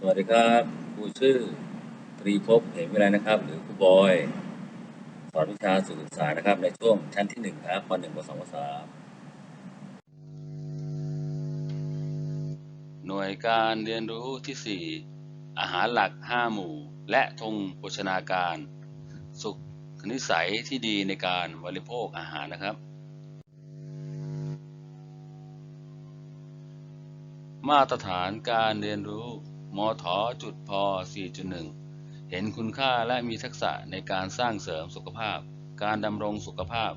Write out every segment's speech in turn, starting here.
สวัสดีครับครูชื่อตรีภพเหมวิไลนะครับ หรือครูบอย สอนวิชาสื่อศึกษานะครับ ในช่วงชั้นที่หนึ่งครับปหนึ่งปสองปสามหน่วยการเรียนรู้ที่ 4 อาหารหลัก 5 หมู่ และธงโภชนาการ สุขนิสัยที่ดีในการบริโภคอาหารนะครับ มาตรฐานการเรียนรู้ มทจุดพ4.1 เห็นคุณค่าและมีทักษะในการสร้างเสริมสุขภาพ การดำรงสุขภาพ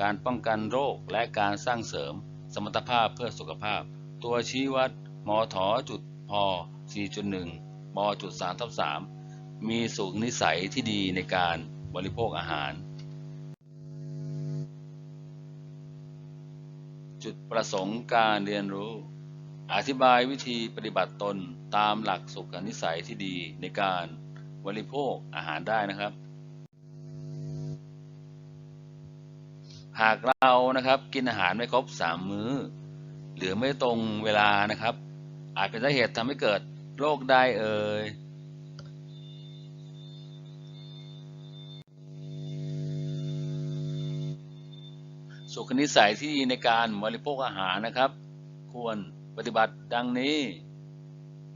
การป้องกันโรคและการสร้างเสริม สมรรถภาพเพื่อสุขภาพ ตัวชี้วัดมทจุดพ4.1มจุด3ทับ3มีสุขนิสัยที่ดีในการบริโภคอาหาร จุดประสงค์การเรียนรู้ อธิบายวิธีปฏิบัติตน ตามหลักสุขนิสัยที่ดีในการบริโภคอาหารได้นะครับ หากเรานะครับกินอาหารไม่ครบสามมื้อ หรือไม่ตรงเวลานะครับ อาจเป็นสาเหตุทำให้เกิดโรคได้เอ่ยสุขนิสัยที่ดีในการบริโภคอาหารนะครับ ควรปฏิบัติดังนี้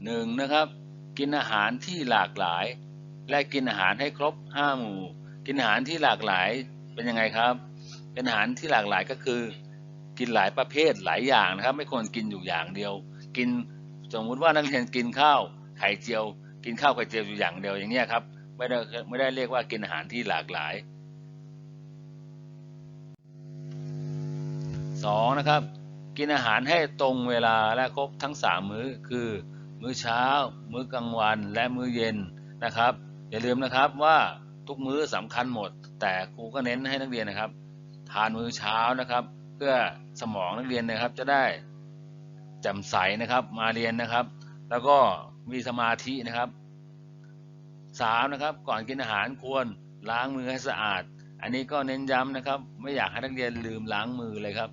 หนึ่งนะครับ กินอาหารที่หลากหลาย และกินอาหารให้ครบห้าหมู่ กินอาหารที่หลากหลายเป็นยังไงครับ เป็นอาหารที่หลากหลายก็คือ กินหลายประเภทหลายอย่างนะครับ ไม่ควรกินอยู่อย่างเดียว กินสมมติว่านักเรียนกินข้าวไข่เจียว กินข้าวไข่เจียวอยู่อย่างเดียวอย่างเงี้ยครับไม่ได้ไม่ได้เรียกว่ากินอาหารที่หลากหลายสองนะครับกินอาหารให้ตรงเวลาและครบทั้งสามมื้อคือ มื้อเช้า มื้อกลางวันและมื้อเย็นนะครับ อย่าลืมนะครับว่าทุกมื้อสำคัญหมด แต่ครูก็เน้นให้นักเรียนนะครับ ทานมื้อเช้านะครับ เพื่อสมองนักเรียนนะครับ จะได้แจ่มใสนะครับมาเรียนนะครับ แล้วก็มีสมาธินะครับสามนะครับก่อนกินอาหารควรล้างมือให้สะอาด อันนี้ก็เน้นย้ำนะครับ ไม่อยากให้นักเรียนลืมล้างมือเลยครับ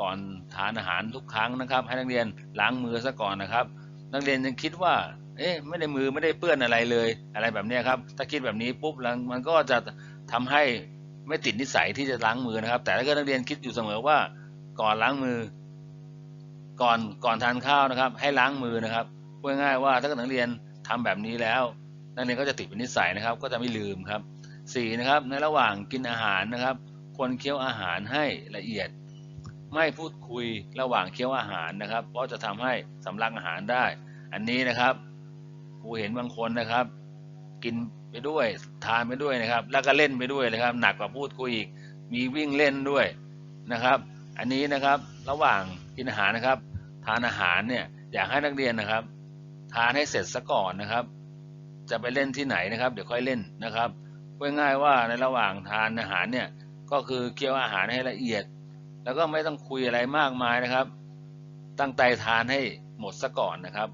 ก่อนทานอาหารทุกครั้งนะครับ ให้นักเรียนล้างมือซะก่อนนะครับ นักเรียนยังคิดว่า เอ๊ะไม่ได้มือไม่ได้เปื้อนอะไรเลย อะไรแบบนี้ครับ ถ้าคิดแบบนี้ปุ๊บแล้วมันก็จะทำให้ไม่ติดนิสัยที่จะล้างมือนะครับ แต่ถ้าเกิดนักเรียนคิดอยู่เสมอว่าก่อนล้างมือ ก่อนก่อนทานข้าวนะครับ ให้ล้างมือนะครับพูดง่ายๆว่าถ้าเกิดนักเรียนทำแบบนี้แล้ว นักเรียนก็จะติดเป็นนิสัยนะครับ ก็จะไม่ลืมครับสี่นะครับ ในระหว่างกินอาหารนะครับควรเคี้ยวอาหารให้ละเอียด ไม่พูดคุยระหว่างเคี้ยวอาหารนะครับ เพราะจะทำให้สำลักอาหารได้ อันนี้นะครับครูเห็นบางคนนะครับ กินไปด้วยทานไปด้วยนะครับ แล้วก็เล่นไปด้วยนะครับ หนักกว่าพูดคุยอีกมีวิ่งเล่นด้วยนะครับ อันนี้นะครับระหว่างกินอาหารนะครับ ทานอาหารเนี่ยอยากให้นักเรียนนะครับ ทานให้เสร็จซะก่อนนะครับ จะไปเล่นที่ไหนนะครับ เดี๋ยวค่อยเล่นนะครับง่ายๆว่าในระหว่างทานอาหารเนี่ยก็คือเคี้ยวอาหารให้ละเอียด แล้วก็ไม่ต้องคุยอะไรมากมายนะครับ ตั้งใจทานให้หมดซะก่อนนะครับ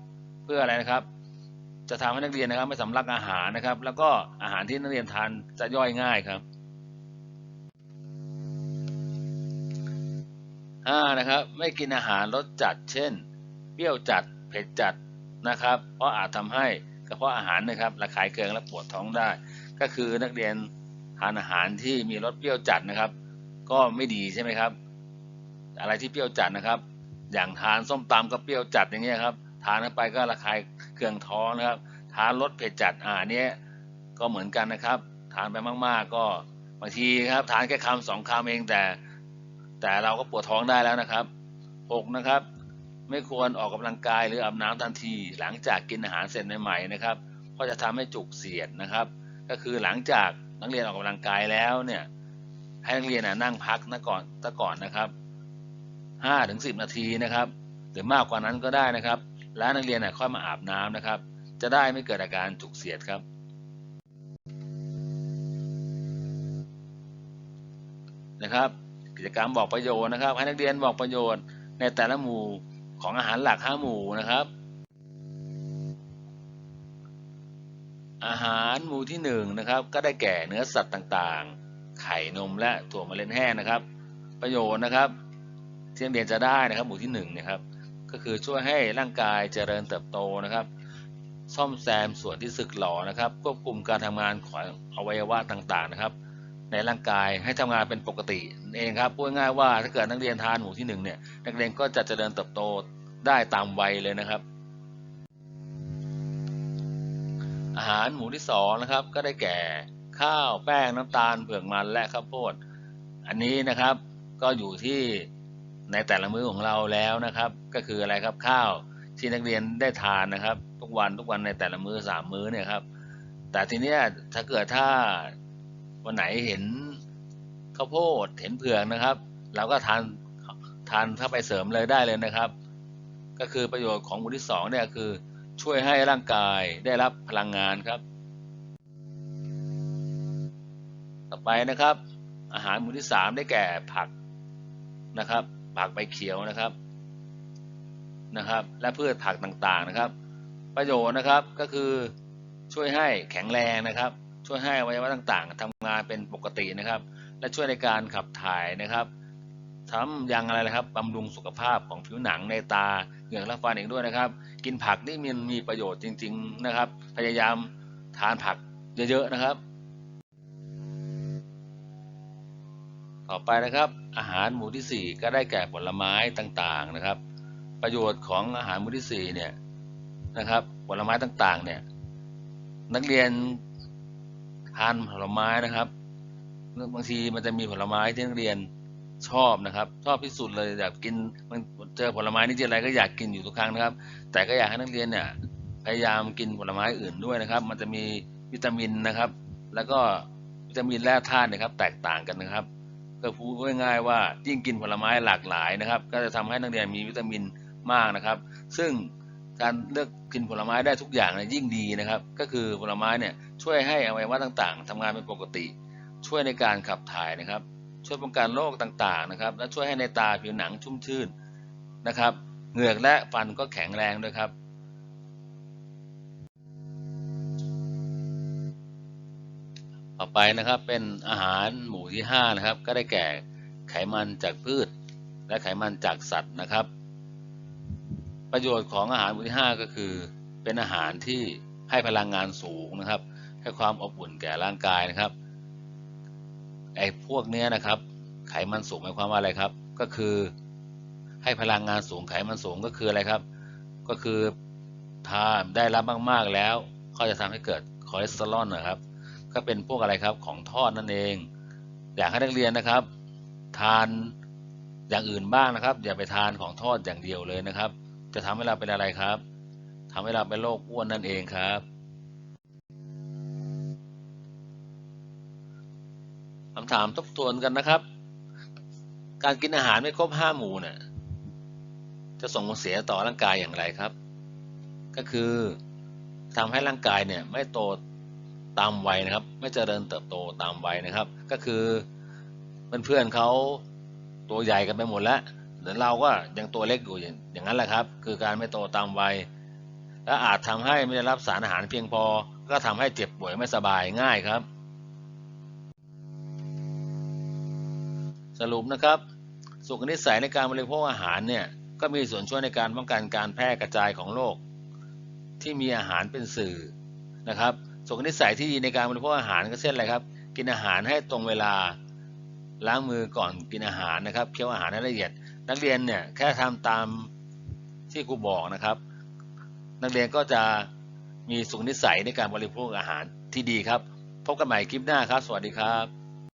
เพื่ออะไรนะครับ จะทำให้นักเรียนนะครับไม่สำลักอาหารนะครับ แล้วก็อาหารที่นักเรียนทานจะย่อยง่ายครับห้านะครับ ไม่กินอาหารรสจัด เช่น เปรี้ยวจัดเผ็ดจัดนะครับ เพราะอาจทำให้กระเพาะอาหารนะครับระคายเคืองและปวดท้องได้ ก็คือนักเรียนทานอาหารที่มีรสเปรี้ยวจัดนะครับ ก็ไม่ดีใช่ไหมครับ อะไรที่เปรี้ยวจัดนะครับ อย่างทานส้มตำก็เปรี้ยวจัดอย่างเงี้ยครับ ทานเข้าไปก็ระคายเคืองท้องนะครับ ทานรสเผ็ดจัดอ่าเนี้ยก็เหมือนกันนะครับ ทานไปมากๆก็บางทีครับ ทานแค่คำสองคำเองแต่ แต่เราก็ปวดท้องได้แล้วนะครับหกนะครับ ไม่ควรออกกำลังกายหรืออาบน้ำทันที หลังจากกินอาหารเสร็จใหม่ๆนะครับเพราะจะทำให้จุกเสียดนะครับ ก็คือหลังจากนักเรียนออกกำลังกายแล้วเนี่ยให้นักเรียนนั่งพักนะก่อนซะก่อนนะครับ ห้าถึงสิบนาทีนะครับหรือมากกว่านั้นก็ได้นะครับแล้วนักเรียนค่อยมาอาบน้ำนะครับ จะได้ไม่เกิดอาการจุกเสียดครับ นะครับ กิจกรรมบอกประโยชน์นะครับ ให้นักเรียนบอกประโยชน์ในแต่ละหมู่ของอาหารหลักห้าหมู่นะครับ อาหารหมู่ที่หนึ่งนะครับก็ได้แก่เนื้อสัตว์ต่างๆ ไข่นมและถั่วเมล็ดแห้งนะครับ ประโยชน์นะครับ ที่นักเรียนจะได้นะครับหมู่ที่หนึ่งนะครับก็คือช่วยให้ร่างกายเจริญเติบโตนะครับ ซ่อมแซมส่วนที่สึกหรอนะครับ ควบคุมการทำงานของอวัยวะต่างๆนะครับ ในร่างกายให้ทำงานเป็นปกตินั่เองครับพูดง่ายว่าถ้าเกิดนักเรียนทานหมู่ที่หนึ่งเนี่ยนักเรียนก็จะเจริญเติบโตได้ตามวัยเลยนะครับ อาหารหมู่ที่สองนะครับก็ได้แก่ข้าวแป้งน้ำตาลเผือกมันและข้าวโพดอันนี้นะครับก็อยู่ที่ ในแต่ละมื้อของเราแล้วนะครับ ก็คืออะไรครับข้าวที่นักเรียนได้ทานนะครับ ทุกวันทุกวันในแต่ละมื้อสามมื้อเนี่ยครับ แต่ทีเนี้ยถ้าเกิดถ้าวันไหนเห็นข้าวโพดเห็นเผือกนะครับเราก็ทานทานเข้าไปเสริมเลยได้เลยนะครับ ก็คือประโยชน์ของหมู่ที่สองเนี่ยคือช่วยให้ร่างกายได้รับพลังงานครับ ต่อไปนะครับ อาหารหมู่ที่สามได้แก่ผักนะครับ ผักใบเขียวนะครับนะครับ และพืชผักต่างๆนะครับ ประโยชน์นะครับก็คือช่วยให้แข็งแรงนะครับ ช่วยให้อวัยวะต่างๆทำงานเป็นปกตินะครับ และช่วยในการขับถ่ายนะครับทำยังอะไรนะครับบำรุงสุขภาพของผิวหนังในตาเหงือกและฟันเองด้วยนะครับ กินผักนี่มันมีประโยชน์จริง ๆนะครับ พยายามทานผักเยอะๆนะครับ ต่อไปนะครับอาหารหมู่ที่ 4 ก็ได้แก่ผลไม้ต่างๆนะครับ ประโยชน์ของอาหารหมู่ที่4เนี่ยนะครับผลไม้ต่างๆเนี่ยนักเรียนทานผลไม้นะครับบางทีมันจะมีผลไม้ที่นักเรียนชอบนะครับชอบที่สุดเลยอยากกินมันเจอผลไม้นี่เจออะไรก็อยากกินอยู่ทุกครั้งนะครับ แต่ก็อยากให้นักเรียนเนี่ยพยายามกินผลไม้อื่นด้วยนะครับ มันจะมีวิตามินนะครับ แล้วก็วิตามินแร่ธาตุนะครับ แตกต่างกันนะครับ ก็พูดง่ายๆว่ายิ่งกินผลไม้หลากหลายนะครับ ก็จะทำให้นักเรียนมีวิตามินมากนะครับ ซึ่งการเลือกกินผลไม้ได้ทุกอย่างเนี่ยยิ่งดีนะครับ ก็คือผลไม้เนี่ยช่วยให้อวัยวะต่างๆทำงานเป็นปกติ ช่วยในการขับถ่ายนะครับ ช่วยป้องกันโรคต่างๆนะครับ และช่วยให้ในตาผิวหนังชุ่มชื่นนะครับ เหงือกและฟันก็แข็งแรงด้วยครับ ต่อไปนะครับเป็นอาหารหมู่ที่ห้านะครับก็ได้แก่ไขมันจากพืช และไขมันจากสัตว์นะครับ ประโยชน์ของอาหารหมู่ที่ห้าก็คือ เป็นอาหารที่ให้พลังงานสูงนะครับ ให้ความอบอุ่นแก่ร่างกายนะครับไอ้พวกเนี้ยนะครับ ไขมันสูงหมายความว่าอะไรครับ ก็คือให้พลังงานสูงไขมันสูงก็คืออะไรครับ ก็คือถ้าได้รับมากๆแล้ว ก็จะทำให้เกิดคอเลสเตอรอลนะครับ ก็เป็นพวกอะไรครับของทอดนั่นเอง อยากให้นักเรียนนะครับ ทานอย่างอื่นบ้างนะครับ อย่าไปทานของทอดอย่างเดียวเลยนะครับ จะทำให้เราเป็นอะไรครับทำให้เราเป็นโรคอ้วนนั่นเองครับคำถามทบทวนกันนะครับ การกินอาหารไม่ครบห้าหมู่เนี่ย จะส่งผลเสียต่อร่างกายอย่างไรครับ ก็คือทำให้ร่างกายเนี่ยไม่โต ตามวัยนะครับ ไม่เจริญเติบโตตามวัยนะครับ ก็คือเพื่อนๆเขาตัวใหญ่กันไปหมดแล้วเหลือเราก็ยังตัวเล็กอยู่อย่างนั้นแหละครับ คือการไม่โตตามวัย และอาจทำให้ไม่ได้รับสารอาหารเพียงพอ ก็ทำให้เจ็บป่วยไม่สบายง่ายครับ สรุปนะครับ สุขนิสัยในการบริโภคอาหารเนี่ยก็มีส่วนช่วยในการป้องกันการแพร่กระจายของโรคที่มีอาหารเป็นสื่อนะครับ สุขนิสัยที่ดีในการบริโภคอาหารก็เช่นอะไรครับ กินอาหารให้ตรงเวลาล้างมือก่อนกินอาหารนะครับเคี้ยวอาหารให้ละเอียด นักเรียนเนี่ยแค่ทำตามที่ครูบอกนะครับ นักเรียนก็จะมีสุขนิสัยในการบริโภคอาหารที่ดีครับ พบกันใหม่คลิปหน้าครับ สวัสดีครับ